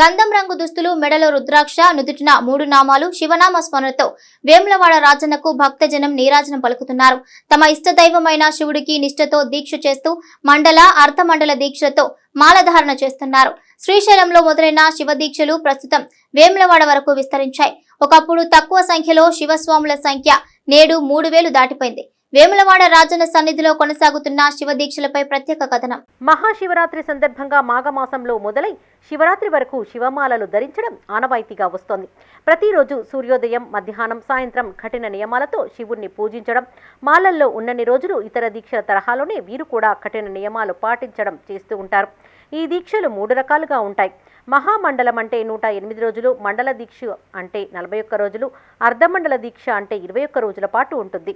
గంధం రంగు దుస్తులు మెడలో రుద్రాక్ష నుదుటిన మూడు నామాలు శివనామ స్మరణతో వేములవాడ రాజన్నకు భక్తజనం నీరాజనం పలుకుతున్నారు. తమ ఇష్టదైవమైన శివుడికి నిష్ఠతో దీక్ష చేస్తూ మండల అర్ధమండల దీక్షతో మాలధారణ చేస్తున్నారు. శ్రీశైలంలో మొదలైన శివ దీక్షలు ప్రస్తుతం వేములవాడ వరకు విస్తరించాయి. ఒకప్పుడు తక్కువ సంఖ్యలో శివస్వాముల సంఖ్య నేడు మూడు వేలు దాటిపోయింది. వేములవాడ రాజన్న సన్నిధిలో కొనసాగుతున్న శివ దీక్షలపై ప్రత్యేక కథనం. మహాశివరాత్రి సందర్భంగా మాఘమాసంలో మొదలై శివరాత్రి వరకు శివమాలలు ధరించడం ఆనవాయితీగా వస్తోంది. ప్రతిరోజు సూర్యోదయం మధ్యాహ్నం సాయంత్రం కఠిన నియమాలతో శివుణ్ణి పూజించడం మాలల్లో ఉన్నన్ని రోజులు ఇతర దీక్షల తరహాలోనే వీరు కూడా కఠిన నియమాలు పాటించడం చేస్తూ ఉంటారు. ఈ దీక్షలు మూడు రకాలుగా ఉంటాయి. మహామండలం అంటే నూట ఎనిమిది రోజులు మండల దీక్ష అంటే నలభై ఒక్క రోజులు అర్ధమండల దీక్ష అంటే ఇరవై ఒక్క రోజుల పాటు ఉంటుంది.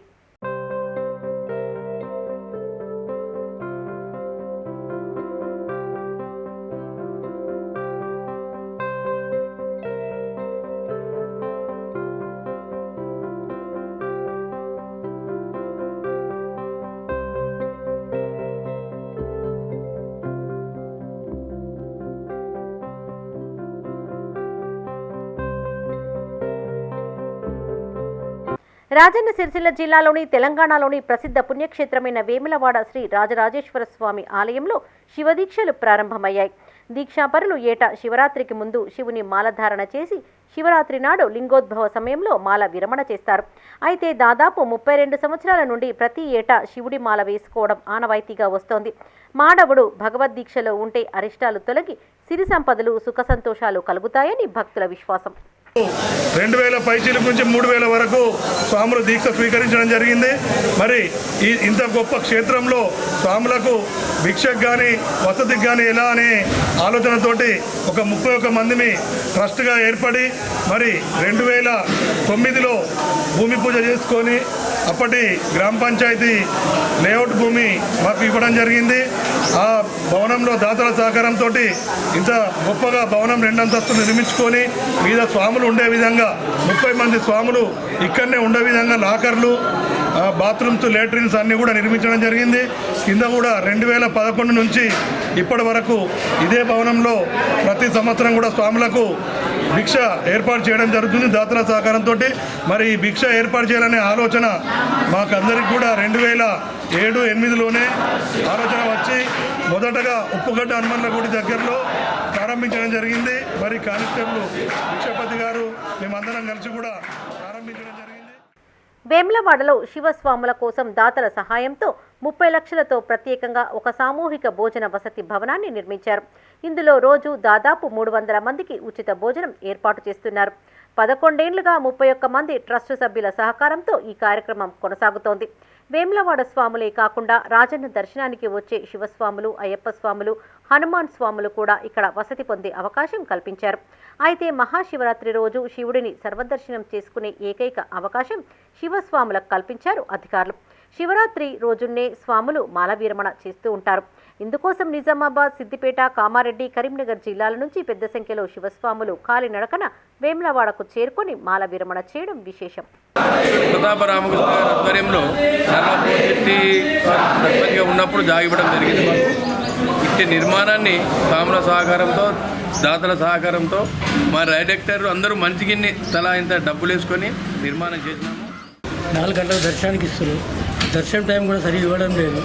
రాజన్న సిరిసిల్ల జిల్లాలోని తెలంగాణలోని ప్రసిద్ధ పుణ్యక్షేత్రమైన వేములవాడ శ్రీ రాజరాజేశ్వర స్వామి ఆలయంలో శివదీక్షలు ప్రారంభమయ్యాయి. దీక్షాపరులు ఏటా శివరాత్రికి ముందు శివుని మాలధారణ చేసి శివరాత్రి నాడు లింగోద్భవ సమయంలో మాల విరమణ చేస్తారు. అయితే దాదాపు ముప్పై రెండు సంవత్సరాల నుండి ప్రతి ఏటా శివుడి మాల వేసుకోవడం ఆనవాయితీగా వస్తోంది. మానవుడు భగవద్దీక్షలో ఉంటే అరిష్టాలు తొలగి సిరి సంపదలు సుఖ సంతోషాలు కలుగుతాయని భక్తుల విశ్వాసం. రెండు వేల పైచీల నుంచి మూడు వేల వరకు స్వాములు దీక్ష స్వీకరించడం జరిగింది. మరి ఈ ఇంత గొప్ప క్షేత్రంలో స్వాములకు భిక్షకు కానీ వసతికి కానీ ఎలా అనే ఆలోచనతోటి ఒక ముప్పై ఒక మందిని ట్రస్ట్గా ఏర్పడి మరి రెండు వేల తొమ్మిదిలో భూమి పూజ చేసుకొని అప్పటి గ్రామ పంచాయతీ లేఅవుట్ భూమి మాకు ఇవ్వడం జరిగింది. ఆ భవనంలో దాతల సహకారంతో ఇంత గొప్పగా భవనం రెండంతస్తులు నిర్మించుకొని మీద స్వాములు ఉండే విధంగా ముప్పై మంది స్వాములు ఇక్కడనే ఉండే విధంగా లాకర్లు బాత్రూమ్స్ లేట్రిన్స్ అన్నీ కూడా నిర్మించడం జరిగింది. కింద కూడా రెండు వేల పదకొండు నుంచి ఇప్పటి వరకు ఇదే భవనంలో ప్రతి సంవత్సరం కూడా స్వాములకు భిక్ష ఏర్పాటు చేయడం జరుగుతుంది దాతల సహకారంతో మరి ఈ భిక్ష ఏర్పాటు చేయాలనే ఆలోచన మాకందరికి కూడా రెండు వేల ఏడు ఎనిమిదిలోనే ఆలోచన వచ్చి మొదటగా ఉప్పుగడ్డ హనుమన్ల గుడి దగ్గరలో ప్రారంభించడం జరిగింది. మరి కానిస్టేబుల్ భిక్షపతి గారు మేమందరం కలిసి కూడా ప్రారంభించడం జరిగింది. వేములవాడలో శివస్వాముల కోసం దాతల సహాయంతో ముప్పై లక్షలతో ప్రత్యేకంగా ఒక సామూహిక భోజన వసతి భవనాన్ని నిర్మించారు. ఇందులో రోజు దాదాపు మూడు వందల మందికి ఉచిత భోజనం ఏర్పాటు చేస్తున్నారు. పదకొండేండ్లుగా ముప్పై ఒక్క మంది ట్రస్ట్ సభ్యుల సహకారంతో ఈ కార్యక్రమం కొనసాగుతోంది. వేములవాడ స్వాములే కాకుండా రాజన్న దర్శనానికి వచ్చే శివస్వాములు అయ్యప్ప స్వాములు హనుమాన్ స్వాములు కూడా ఇక్కడ వసతి పొందే అవకాశం కల్పించారు. అయితే మహాశివరాత్రి రోజు శివుడిని సర్వదర్శనం చేసుకునే ఏకైక అవకాశం శివస్వాములకు కల్పించారు అధికారులు. శివరాత్రి రోజున్నే స్వాములు మాల విరమణ చేస్తూ ఉంటారు. ఇందుకోసం నిజామాబాద్ సిద్దిపేట కామారెడ్డి కరీంనగర్ జిల్లాల నుంచి పెద్ద సంఖ్యలో శివస్వాములు కాలినడకన వేములవాడకు చేరుకొని మాల విరమణ చేయడం విశేషం. ఆధ్వర్యంలో నల్లపూర్ చెట్టి సర్పంచ్గా ఉన్నప్పుడు జాగివ్వడం జరిగింది. ఇట్టి నిర్మాణాన్ని పాముల సహకారంతో దాతల సహకారంతో మా డైరెక్టర్లు అందరూ మంచిగిన్ని తలా ఇంత డబ్బులు వేసుకొని నిర్మాణం చేసినాము. నాలుగు గంటల దర్శనానికి ఇస్తారు దర్శనం టైం కూడా సరిగ్గా ఇవ్వడం లేదు.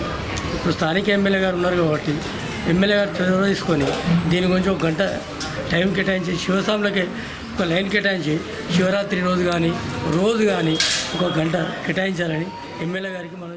ఇప్పుడు స్థానిక ఎమ్మెల్యే గారు ఉన్నారు కాబట్టి ఎమ్మెల్యే గారు చొరవ తీసుకొని దీని గురించి ఒక గంట టైం కేటాయించి శివస్వాములకి ఒక లైన్ కేటాయించి శివరాత్రి రోజు కానీ రోజు కానీ ఒక గంట కేటాయించాలని ఎమ్మెల్యే గారికి మనం